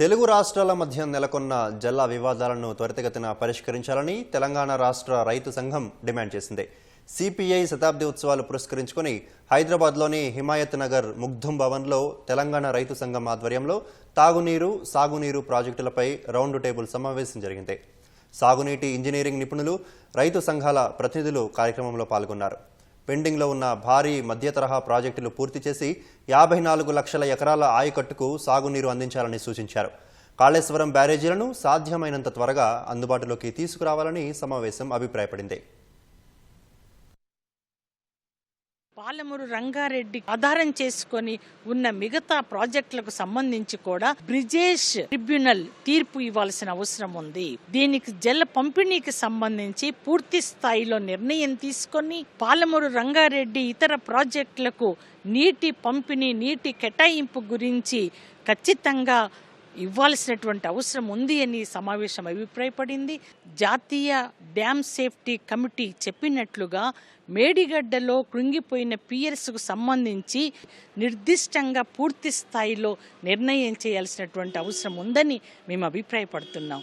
తెలుగు రాష్ట్రాల మధ్య నెలకొన్న జల్ల వివాదాలను త్వరితగతిన పరిష్కరించాలని తెలంగాణ రాష్ట్ర రైతు సంఘం డిమాండ్ చేసింది. సిపిఐ శతాబ్ది ఉత్సవాలు పురస్కరించుకుని హైదరాబాద్లోని హిమాయత్ నగర్ ముగ్ధుం భవన్లో తెలంగాణ రైతు సంఘం ఆధ్వర్యంలో తాగునీరు సాగునీరు ప్రాజెక్టులపై రౌండ్ టేబుల్ సమావేశం జరిగింది. సాగునీటి ఇంజనీరింగ్ నిపుణులు రైతు సంఘాల ప్రతినిధులు కార్యక్రమంలో పాల్గొన్నారు. పెండింగ్లో ఉన్న భారీ మధ్య తరహా ప్రాజెక్టులు పూర్తి చేసి యాభై నాలుగు లక్షల ఎకరాల ఆయకట్టుకు సాగునీరు అందించాలని సూచించారు. కాళేశ్వరం బ్యారేజీలను సాధ్యమైనంత త్వరగా అందుబాటులోకి తీసుకురావాలని సమావేశం అభిప్రాయపడింది. పాలమూరు రంగారెడ్డి ఆధారం చేసుకొని ఉన్న మిగతా ప్రాజెక్టులకు సంబంధించి కూడా బ్రిజేష్ ట్రిబ్యునల్ తీర్పు ఇవ్వాల్సిన అవసరం ఉంది. దీనికి జల పంపిణీకి సంబంధించి పూర్తి స్థాయిలో నిర్ణయం తీసుకొని పాలమూరు రంగారెడ్డి ఇతర ప్రాజెక్టులకు నీటి పంపిణీ నీటి కేటాయింపు గురించి ఖచ్చితంగా ఇవ్వాల్సినటువంటి అవసరం ఉంది అని సమావేశం అభిప్రాయపడింది. జాతీయ డ్యామ్ సేఫ్టీ కమిటీ చెప్పినట్లుగా మేడిగడ్డలో కృంగిపోయిన పియర్స్కు సంబంధించి నిర్దిష్టంగా పూర్తి స్థాయిలో నిర్ణయం చేయాల్సినటువంటి అవసరం ఉందని మేము అభిప్రాయపడుతున్నాం.